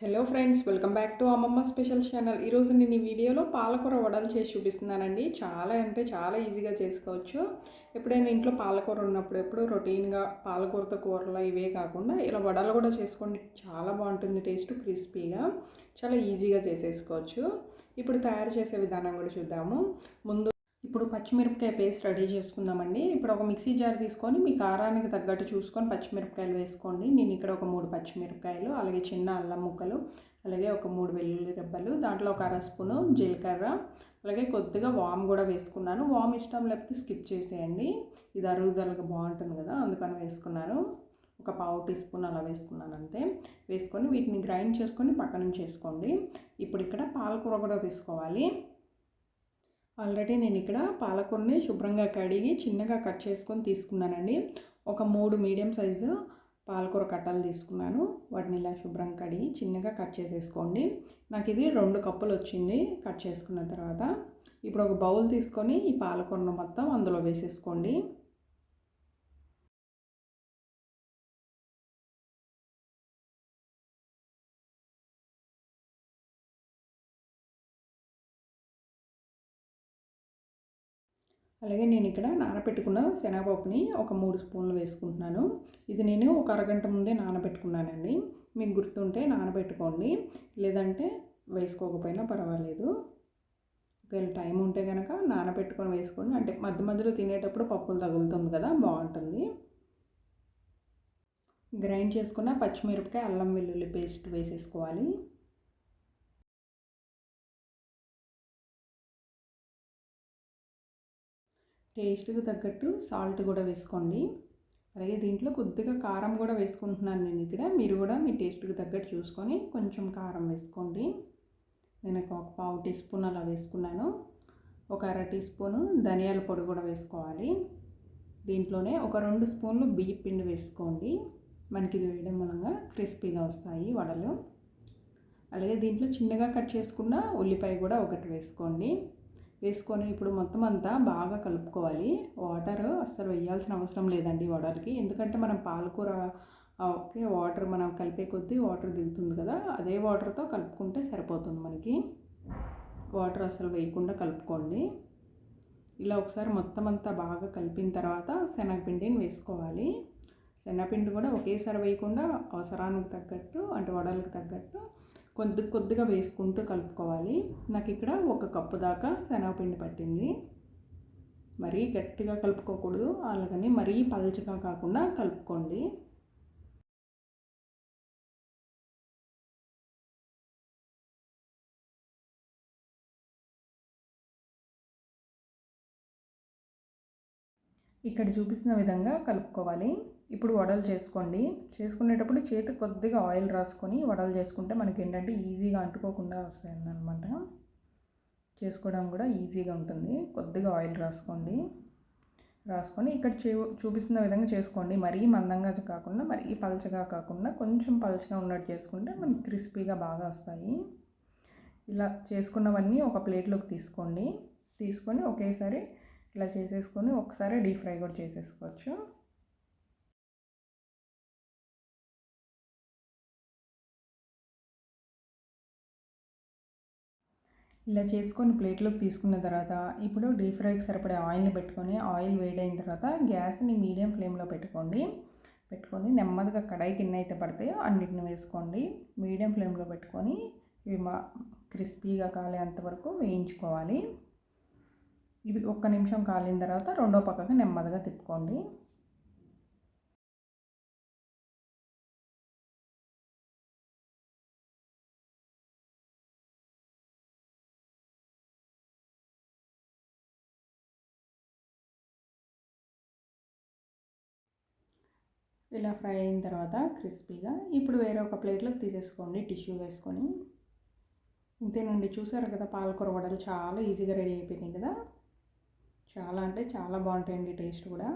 Hello friends welcome back to Ammamma special channel ఈరోజు నేను ఈ వీడియోలో పాలకూర వడలు చేసి చూపిస్తున్నానండి. చాలా అంటే చాలా ఈజీగా చేసుకోవచ్చు. ఎప్పుడైనా ఇంట్లో పాలకూర ఉన్నప్పుడు ఎప్పుడు రొటీన్గా పాలకూరతో కూరలు ఇవే కాకుండా ఇలా వడలు కూడా చేసుకోండి. చాలా బాగుంటుంది టేస్ట్ క్రిస్పీగా చాలా ఈజీగా చేసేసుకోవచ్చు. ఇప్పుడు తయారు చేసే విధానం కూడా చూద్దాము. ముందు ఇప్పుడు పచ్చిమిరపకాయ పేస్ట్ రెడీ చేసుకుందామండి. ఇప్పుడు ఒక మిక్సీ జార్ తీసుకొని మీ కారానికి తగ్గట్టు చూసుకొని పచ్చిమిరపకాయలు వేసుకోండి. నేను ఇక్కడ ఒక మూడు పచ్చిమిరపకాయలు అలాగే చిన్న అల్లం ముక్కలు అలాగే ఒక మూడు వెల్లుల్లి రెబ్బలు దాంట్లో ఒక అర స్పూను జీలకర్ర అలాగే కొద్దిగా వామ్ కూడా వేసుకున్నాను. వామ్ ఇష్టం లేకపోతే స్కిప్ చేసేయండి. ఇది అరుగుదలగా బాగుంటుంది కదా అందుకని వేసుకున్నాను. ఒక పావు టీ స్పూన్ అలా వేసుకున్నాను అంతే. వేసుకొని వీటిని గ్రైండ్ చేసుకొని పక్కన చేసుకోండి ఇప్పుడు ఇక్కడ పాలకూర కూడా తీసుకోవాలి. ఆల్రెడీ నేను ఇక్కడ పాలకూరని శుభ్రంగా కడిగి చిన్నగా కట్ చేసుకొని తీసుకున్నానండి. ఒక మూడు మీడియం సైజు పాలకూర కట్టలు తీసుకున్నాను. వాటిని ఇలా శుభ్రంగా కడిగి చిన్నగా కట్ చేసేసుకోండి. నాకు ఇది రెండు కప్పులు వచ్చింది కట్ చేసుకున్న తర్వాత. ఇప్పుడు ఒక బౌల్ తీసుకొని ఈ పాలకూరను మొత్తం అందులో వేసేసుకోండి. అలాగే నేను ఇక్కడ నానబెట్టుకున్న శనగపప్పుని ఒక మూడు స్పూన్లు వేసుకుంటున్నాను. ఇది నేను ఒక అరగంట ముందే నానబెట్టుకున్నానండి. మీకు గుర్తుంటే నానబెట్టుకోండి. లేదంటే వేసుకోకపోయినా పర్వాలేదు. ఒకవేళ టైం ఉంటే కనుక నానబెట్టుకొని వేసుకోండి. అంటే మధ్య మధ్యలో తినేటప్పుడు పప్పులు తగులుతుంది కదా బాగుంటుంది. గ్రైండ్ చేసుకున్న పచ్చిమిరపకాయ అల్లం వెల్లుల్లి పేస్ట్ వేసేసుకోవాలి. టేస్ట్కి తగ్గట్టు సాల్ట్ కూడా వేసుకోండి. అలాగే దీంట్లో కొద్దిగా కారం కూడా వేసుకుంటున్నాను నేను ఇక్కడ. మీరు కూడా మీ టేస్ట్కి తగ్గట్టు చూసుకొని కొంచెం కారం వేసుకోండి. నేను ఒక పావు టీ స్పూన్ అలా వేసుకున్నాను. ఒక అర టీ స్పూను ధనియాల పొడి కూడా వేసుకోవాలి. దీంట్లోనే ఒక రెండు స్పూన్లు బియ్య పిండి వేసుకోండి. మనకి ఇది వేయడం మూలంగా క్రిస్పీగా వస్తాయి వడలు. అలాగే దీంట్లో చిన్నగా కట్ చేసుకున్న ఉల్లిపాయ కూడా ఒకటి వేసుకోండి. వేసుకొని ఇప్పుడు మొత్తం అంతా బాగా కలుపుకోవాలి. వాటర్ అస్సలు వేయాల్సిన అవసరం లేదండి వడలకి ఎందుకంటే మనం పాలకూర ఓకే వాటర్ మనం కలిపే కొద్దీ వాటర్ దిగుతుంది కదా. అదే వాటర్తో కలుపుకుంటే సరిపోతుంది మనకి. వాటర్ అసలు వేయకుండా కలుపుకోండి. ఇలా ఒకసారి మొత్తం అంతా బాగా కలిపిన తర్వాత శనగపిండిని వేసుకోవాలి. శనగపిండి కూడా ఒకేసారి వేయకుండా అవసరానికి తగ్గట్టు అంటే వడలకు తగ్గట్టు కొద్ది కొద్దిగా వేసుకుంటూ కలుపుకోవాలి. నాకు ఇక్కడ ఒక కప్పు దాకా శనగపిండి పట్టింది. మరీ గట్టిగా కలుపుకోకూడదు. అలాగని మరీ పలచగా కాకుండా కలుపుకోండి. ఇక్కడ చూపిస్తున్న విధంగా కలుపుకోవాలి. ఇప్పుడు వడలు చేసుకోండి. చేసుకునేటప్పుడు చేతికి కొద్దిగా ఆయిల్ రాసుకొని వడలు చేసుకుంటే మనకి ఏంటంటే ఈజీగా అంటుకోకుండా వస్తుంది అనమాట చేసుకోవడం కూడా ఈజీగా ఉంటుంది. కొద్దిగా ఆయిల్ రాసుకోండి. రాసుకొని ఇక్కడ చే చూపిస్తున్న విధంగా చేసుకోండి. మరీ మందంగా కాకుండా మరీ పలచగా కాకుండా కొంచెం పలచగా ఉన్నట్టు చేసుకుంటే మనకి క్రిస్పీగా బాగా వస్తాయి. ఇలా చేసుకున్నవన్నీ ఒక ప్లేట్లోకి తీసుకోండి. తీసుకొని ఒకేసారి ఇలా చేసేసుకొని ఒకసారి డీప్ ఫ్రై కూడా చేసేసుకోవచ్చు. ఇలా చేసుకొని ప్లేట్లోకి తీసుకున్న తర్వాత ఇప్పుడు డీప్ ఫ్రైకి సరిపడే ఆయిల్ని పెట్టుకొని ఆయిల్ వేడైన తర్వాత గ్యాస్ని మీడియం ఫ్లేమ్లో పెట్టుకోండి. పెట్టుకొని నెమ్మదిగా కడాయి కింద అయితే పడతాయో అన్నిటిని వేసుకోండి. మీడియం ఫ్లేమ్లో పెట్టుకొని ఇవి మా క్రిస్పీగా కాలే అంతవరకు వేయించుకోవాలి. ఇవి ఒక్క నిమిషం కాలిన తర్వాత రెండో పక్కకు నెమ్మదిగా తిప్పుకోండి. ఇలా ఫ్రై అయిన తర్వాత క్రిస్పీగా ఇప్పుడు వేరే ఒక ప్లేట్లోకి తీసేసుకోండి టిష్యూ వేసుకొని. ఇంతేనండి చూసారు కదా పాలకూర వడలు చాలా ఈజీగా రెడీ అయిపోయినాయి కదా. చాలా అంటే చాలా బాగుంటాయండి టేస్ట్ కూడా.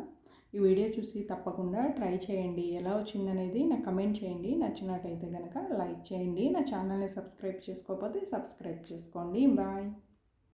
ఈ వీడియో చూసి తప్పకుండా ట్రై చేయండి. ఎలా వచ్చిందనేది నాకు కమెంట్ చేయండి. నచ్చినట్టయితే కనుక లైక్ చేయండి. నా ఛానల్ని సబ్స్క్రైబ్ చేసుకోకపోతే సబ్స్క్రైబ్ చేసుకోండి. బాయ్.